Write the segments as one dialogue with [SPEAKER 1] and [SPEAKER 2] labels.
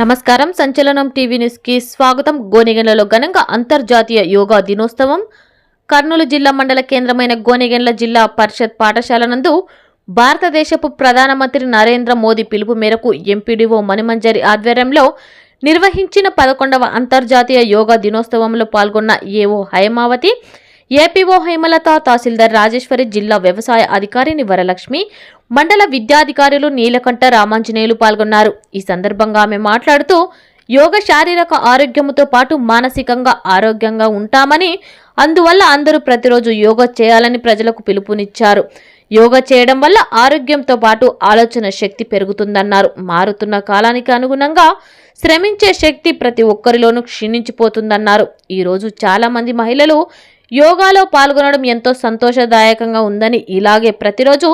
[SPEAKER 1] నమస్కారం. సంచలనం టీవీ న్యూస్కి స్వాగతం. గోనెగండ్లలో ఘనంగా అంతర్జాతీయ యోగా దినోత్సవం. కర్నూలు జిల్లా మండల కేంద్రమైన గోనెగండ్ల జిల్లా పరిషత్ పాఠశాల నందు భారతదేశపు ప్రధానమంత్రి నరేంద్ర మోదీ పిలుపు మేరకు ఎంపీడీఓ మణిమంజరి ఆధ్వర్యంలో నిర్వహించిన పదకొండవ అంతర్జాతీయ యోగా దినోత్సవంలో పాల్గొన్న ఏఓ హయమావతి ఏపీఓ హేమలత తహసీల్దార్ రాజేశ్వరి జిల్లా వ్యవసాయ అధికారిని వరలక్ష్మి మండల విద్యాధికారులు నీలకంఠ రామాంజనేయులు పాల్గొన్నారు. ఈ సందర్భంగా ఆమె మాట్లాడుతూ యోగ శారీరక ఆరోగ్యముతో పాటు మానసికంగా ఆరోగ్యంగా ఉంటామని అందువల్ల అందరూ ప్రతిరోజు యోగా చేయాలని ప్రజలకు పిలుపునిచ్చారు. యోగా చేయడం వల్ల ఆరోగ్యంతో పాటు ఆలోచన శక్తి పెరుగుతుందన్నారు. మారుతున్న కాలానికి అనుగుణంగా శ్రమించే శక్తి ప్రతి ఒక్కరిలోనూ క్షీణించిపోతుందన్నారు. ఈరోజు చాలామంది మహిళలు యోగాలో పాల్గొనడం ఎంతో సంతోషదాయకంగా ఉందని ఇలాగే ప్రతిరోజు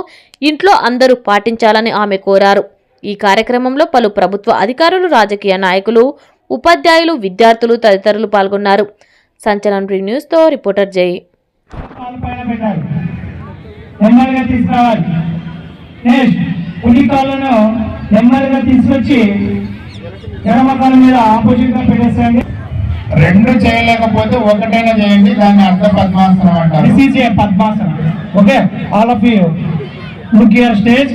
[SPEAKER 1] ఇంట్లో అందరూ పాటించాలని ఆమె కోరారు. ఈ కార్యక్రమంలో పలు ప్రభుత్వ అధికారులు రాజకీయ నాయకులు ఉపాధ్యాయులు విద్యార్థులు తదితరులు పాల్గొన్నారు. సంచలనం రీ న్యూస్తో రిపోర్టర్ జై.
[SPEAKER 2] నెమ్మదిగా తీసుకురావాలి. నెక్స్ట్ కాళ్ళను నెమ్మదిగా తీసుకొచ్చి ఎడమ మీద ఆపోజిట్గా పెట్టేసేయండి.
[SPEAKER 3] రెండు చేయలేకపోతే ఒకటైనా చేయండి దాన్ని అర్ధ పద్మాసనం అంటారు.
[SPEAKER 2] This is padmasana. Okay all of you. Look your stage.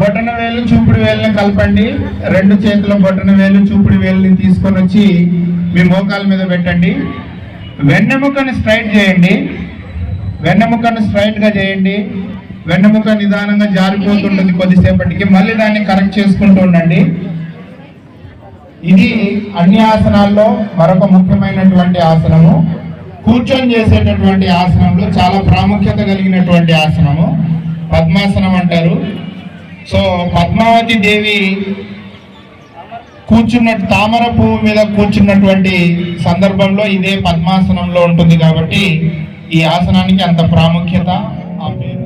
[SPEAKER 3] బొటన వేలు చూపుడు వేలుని కలపండి. రెండు చేతుల బొటన వేలు చూపుడు వేలుని తీసుకొని వచ్చి మీ మోకాల మీద పెట్టండి. వెన్నెముకని స్ట్రైట్ చేయండి. వెన్నెముకను స్ట్రైట్గా చేయండి. వెన్నెముక నిదానంగా జారిపోతుంటుంది కొద్దిసేపటికి. మళ్ళీ దాన్ని కరెక్ట్ చేసుకుంటూ ఉండండి. ఇది అన్ని ఆసనాల్లో మరొక ముఖ్యమైనటువంటి ఆసనము. కూర్చొని చేసేటటువంటి ఆసనంలో చాలా ప్రాముఖ్యత కలిగినటువంటి ఆసనము. పద్మాసనం అంటారు. సో పద్మావతి దేవి కూర్చున్న తామర పువ్వు మీద కూర్చున్నటువంటి సందర్భంలో ఇదే పద్మాసనంలో ఉంటుంది కాబట్టి ఈ ఆసనానికి అంత ప్రాముఖ్యత ఆ పేరు.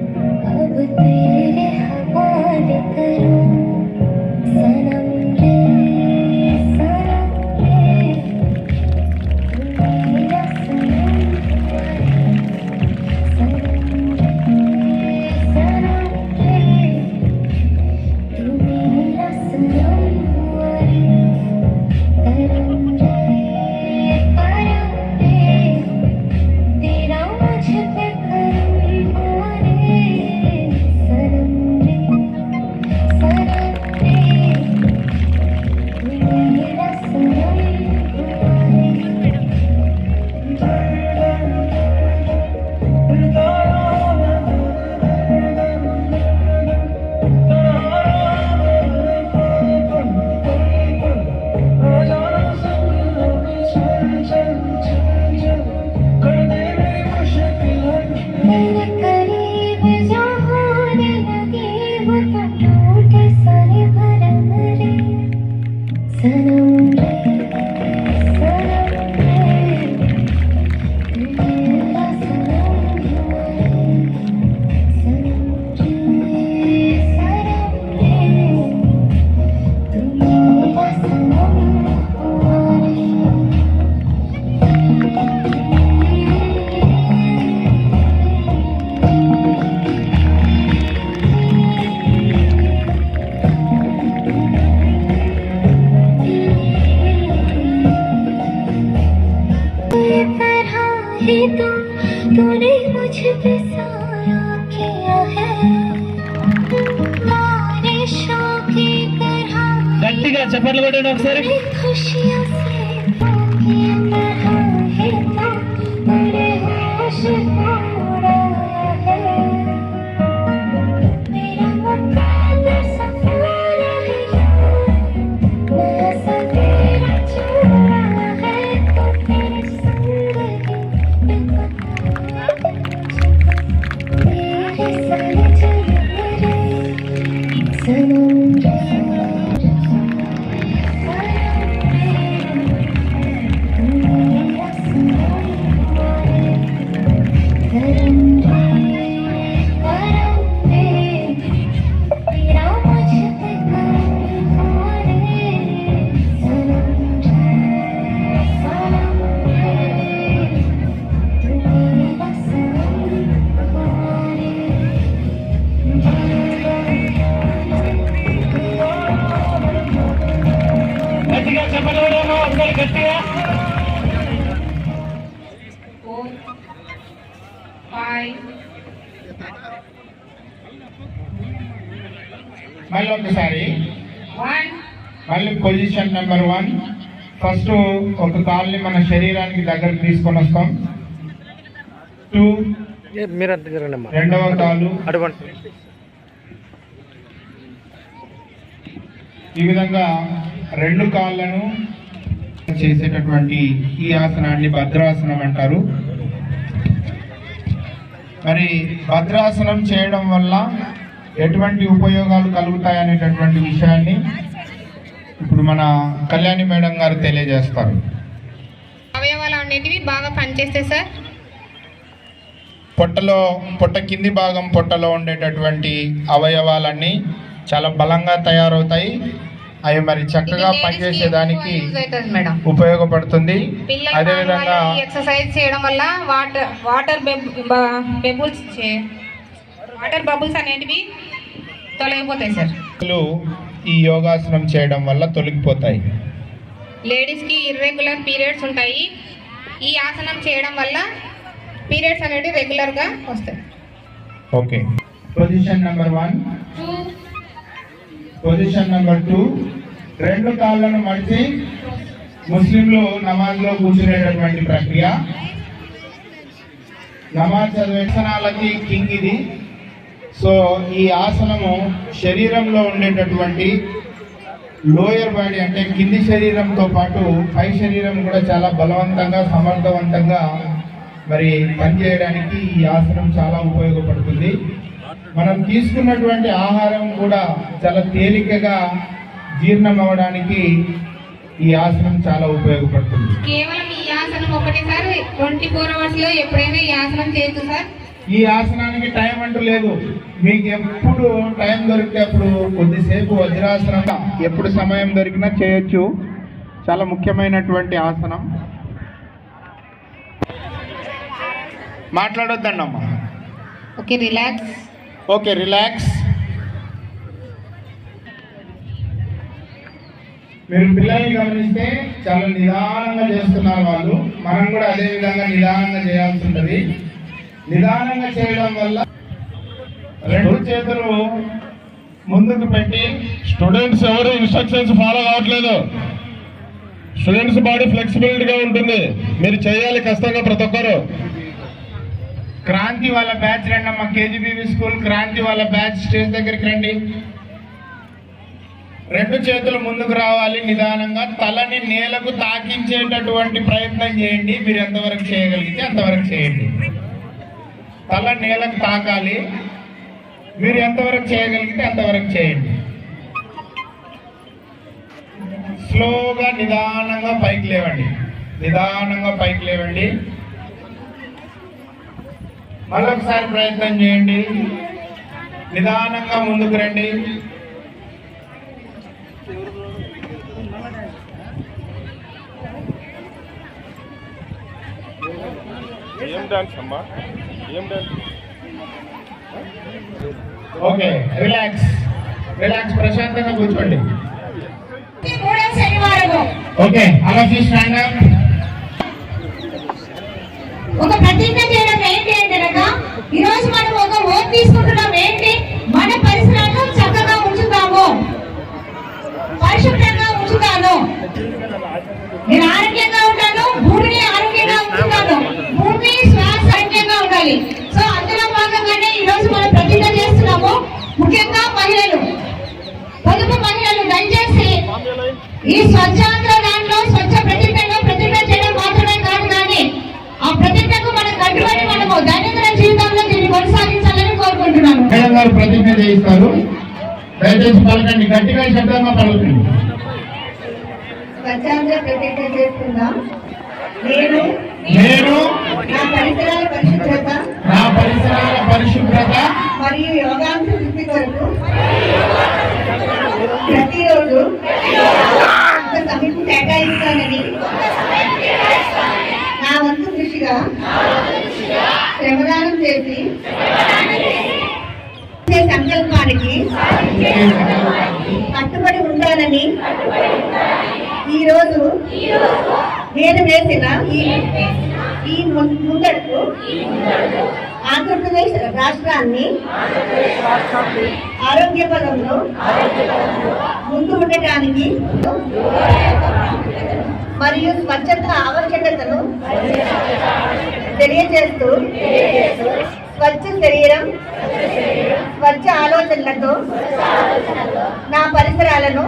[SPEAKER 4] तरह ही तुम तूने मुझ पे साया किया है बारिशों की तरह गट्टी का
[SPEAKER 2] चप्पल बटन
[SPEAKER 5] अक्सर खुशियाँ
[SPEAKER 3] మళ్ళీ ఒకసారి.
[SPEAKER 5] One,
[SPEAKER 3] మళ్ళీ పొజిషన్ నెంబర్ వన్ ఫస్ట్ ఒక కాల్ని మన శరీరానికి దగ్గరకు తీసుకొని వస్తాం. టూ రెండవ కాలు. ఈ విధంగా రెండు కాళ్ళను చేసేటటువంటి ఈ ఆసనాన్ని భద్రాసనం అంటారు. మరి భద్రాసనం చేయడం వల్ల ఎటువంటి ఉపయోగాలు కలుగుతాయి అనేటటువంటి విషయాన్ని ఇప్పుడు మన కళ్యాణి మేడం గారు తెలియజేస్తారు.
[SPEAKER 5] అవయవాలు అనేటివి బాగా పనిచేస్తాయి సార్.
[SPEAKER 3] పొట్టలో పొట్ట కింది భాగం పొట్టలో ఉండేటటువంటి అవయవాలన్నీ చాలా బలంగా తయారవుతాయి. అవి మరి చక్కగా పనిచేసేదానికి ఉపయోగపడుతుంది. అదేవిధంగా
[SPEAKER 5] ఎక్సర్సైజ్ చేయడం వల్ల water water bubbles water bubbles అనేటివి తొలగిపోతాయి సార్.
[SPEAKER 3] ఈ యోగాసనం చేయడం వల్ల తొలగిపోతాయి.
[SPEAKER 5] లేడీస్కి ఇర్రెగ్యులర్ పీరియడ్స్ ఉంటాయి. ఈ ఆసనం చేయడం వల్ల పీరియడ్స్ అనేవి రెగ్యులర్గా వస్తాయి.
[SPEAKER 3] Okay position number one
[SPEAKER 5] two
[SPEAKER 3] position number two రెండు కాళ్ళను మడిచి ముస్లింలు నమాజ్లో కూర్చునేటటువంటి ప్రక్రియ. నమాజ్ చదివే వ్యసనాలకి కింగ్ ఇది. సో ఈ ఆసనము శరీరంలో ఉండేటటువంటి లోయర్ బాడీ అంటే కింది శరీరంతో పాటు పై శరీరం కూడా చాలా బలవంతంగా సమర్థవంతంగా మరి పనిచేయడానికి ఈ ఆసనం చాలా ఉపయోగపడుతుంది. మనం తీసుకున్నటువంటి ఆహారం కూడా చాలా తేలికగా జీర్ణం అవ్వడానికి ఈ ఆసనం చాలా ఉపయోగపడుతుంది.
[SPEAKER 5] కేవలం ఈ ఆసనం ఒకటేసారి ట్వంటీ ఫోర్ అవర్స్లో ఎప్పుడైనా ఈ ఆసనం చేయొచ్చు సార్?
[SPEAKER 3] ఈ ఆసనానికి టైం అంటూ లేదు. మీకు ఎప్పుడు టైం దొరికితే అప్పుడు కొద్దిసేపు వజ్రాసనం ఎప్పుడు సమయం దొరికినా చేయొచ్చు. చాలా ముఖ్యమైనటువంటి ఆసనం. మాట్లాడొద్దండి అమ్మా
[SPEAKER 5] ఓకే రిలాక్స్.
[SPEAKER 3] ఓకే రిలాక్స్ మీరు పిల్లల్ని గమనిస్తే చాలా నిదానంగా చేస్తున్నారు వాళ్ళు. మనం కూడా అదే విధంగా నిదానంగా చేయాల్సి ఉంటుంది. నిదానంగా చేయడం వల్ల రెండు చేతులు ముందుకు పెట్టి
[SPEAKER 6] స్టూడెంట్స్ ఎవరు ఇన్స్ట్రక్షన్స్ ఫాలో కావట్లేదు. స్టూడెంట్స్ బాడీ ఫ్లెక్సిబిలిటీగా ఉంటుంది. మీరు చేయాలి కష్టంగా ప్రతి ఒక్కరు.
[SPEAKER 3] క్రాంతి వాళ్ళ బ్యాచ్ రండి అమ్మ కేజీబీబీ స్కూల్ క్రాంతి వాళ్ళ బ్యాచ్ స్టేజ్ దగ్గరికి రండి. రెండు చేతులు ముందుకు రావాలి నిదానంగా తలని నేలకు తాకించేటటువంటి ప్రయత్నం చేయండి. మీరు ఎంతవరకు చేయగలిగితే అంతవరకు చేయండి. తల నేలకు తాకాలి. మీరు ఎంతవరకు చేయగలిగితే అంతవరకు చేయండి. స్లోగా నిదానంగా పైకి లేవండి. నిదానంగా పైకి లేవండి. మరొకసారి ప్రయత్నం చేయండి. నిదానంగా ముందుకు రండి.
[SPEAKER 6] ఏం డాన్స్ అమ్మా? ఏం డాన్స్?
[SPEAKER 3] Okay relax. రిలాక్స్ ప్రశాంతంగా కూర్చోండి. ఓకే అలా స్టాండ్ అప్
[SPEAKER 7] ఒక ప్రతిజ్ఞ చేయడం ఏంటి అంటే ఈ రోజు మనం ఒక ఓట్ తీసుకుంటున్నాం ఏంటి మన పరిసరాలను చక్కగా ఉంచుతాము పరిశుభ్రంగా ఉంచుతాను నేను ఆరోగ్యంగా ఉంటాను భూమిని ఆరోగ్యంగా ఉంచుతాను భూమి శ్వాస ఆరోగ్యంగా ఉండాలి సో అందులో భాగంగానే ఈ రోజు మనం ప్రతిజ్ఞ చేస్తున్నాము ముఖ్యంగా మహిళలు పొదుపు మహిళలు దయచేసి ఈ స్వచ్ఛాంధ్ర దాంట్లో స్వచ్ఛ ప్రతిజ్ఞలో ప్రతిజ్ఞ చేయడం మాత్రమే కాదు కానీ ఆ ప్రతిజ్ఞకు మనం కట్టుబడి మనము దైనందిన జీవితంలో దీన్ని కొనసాగించాలని కోరుకుంటున్నాను.
[SPEAKER 3] మేడం గారు ప్రతిజ్ఞ చేయిస్తారు. దయచేసి పలకండి. గట్టిగా శబ్దంగా పలకండి.
[SPEAKER 7] స్వచ్ఛాంధ్ర ప్రతిజ్ఞ చేస్తున్నాం. నేను
[SPEAKER 3] నేను
[SPEAKER 7] నా పరిసరాల పరిశుభ్రత
[SPEAKER 3] నా పరిసరాల పరిశుభ్రత
[SPEAKER 7] మరియు యోగాంశ వృద్ధి కొరకు ప్రతిరోజు ఒక సమయం కేటాయిస్తానని నా వంతు కృషిగా శ్రమదానం చేసి సంకల్పానికి కట్టుబడి ఉంటానని ఈరోజు నేను వేసిన ఈ ఈ ఆంధ్రప్రదేశ్ రాష్ట్రాన్ని ఆరోగ్య పదంలో ముందు ఉండటానికి మరియు స్వచ్ఛత ఆవశ్యకతను తెలియజేస్తూ స్వచ్ఛ శరీరం స్వచ్ఛ ఆలోచనలతో నా పరిసరాలను